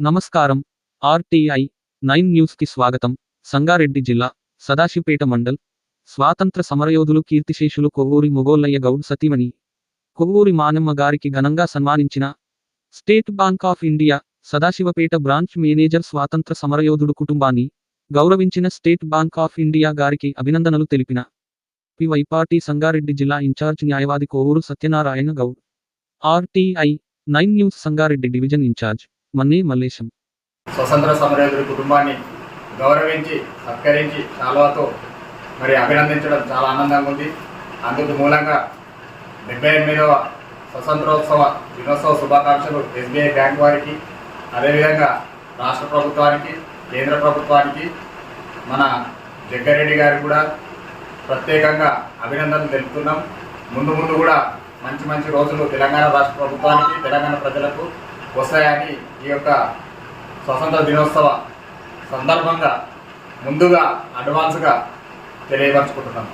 నమస్కారం. RTI nine న్యూస్కి స్వాగతం. సంగారెడ్డి జిల్లా సదాశివపేట మండల్ స్వాతంత్ర సమరయోధులు కీర్తిశేషులు కొవ్వూరి మొగోల్లయ్య గౌడ్ సతీమణి కొవ్వూరి మానమ్మ గారికి ఘనంగా సన్మానించిన State Bank of India Sadashivpet branch manager స్వాతంత్ర సమరయోధుడు కుటుంబాన్ని గౌరవించిన స్టేట్ బ్యాంక్ ఆఫ్ ఇండియా గారికి అభినందనలు తెలిపిన పివైపాటి సంగారెడ్డి జిల్లా ఇన్ఛార్జ్ న్యాయవాది Kovuru Satyanarayana Goud. RTI nine news Sangareddy division in charge Manni Mallesham. స్వతంత్ర సమరయోధుల కుటుంబాన్ని గౌరవించి సత్కరించి శాలువాతో మరి అభినందించడం చాలా ఆనందంగా ఉంది. అందుకు మూలంగా డెబ్బై ఎనిమిదవ స్వతంత్రోత్సవ దినోత్సవ శుభాకాంక్షలు ఎస్బీఐ బ్యాంక్ వారికి అదేవిధంగా రాష్ట్ర ప్రభుత్వానికి కేంద్ర ప్రభుత్వానికి మన జగ్గారెడ్డి గారికి కూడా ప్రత్యేకంగా అభినందనలు తెలుపుతున్నాం. ముందు ముందు కూడా మంచి మంచి రోజులు తెలంగాణ రాష్ట్ర ప్రభుత్వానికి తెలంగాణ ప్రజలకు వస్తాయని ఈ యొక్క స్వతంత్ర దినోత్సవ సందర్భంగా ముందుగా అడ్వాన్స్గా తెలియపరచుకుంటున్నాను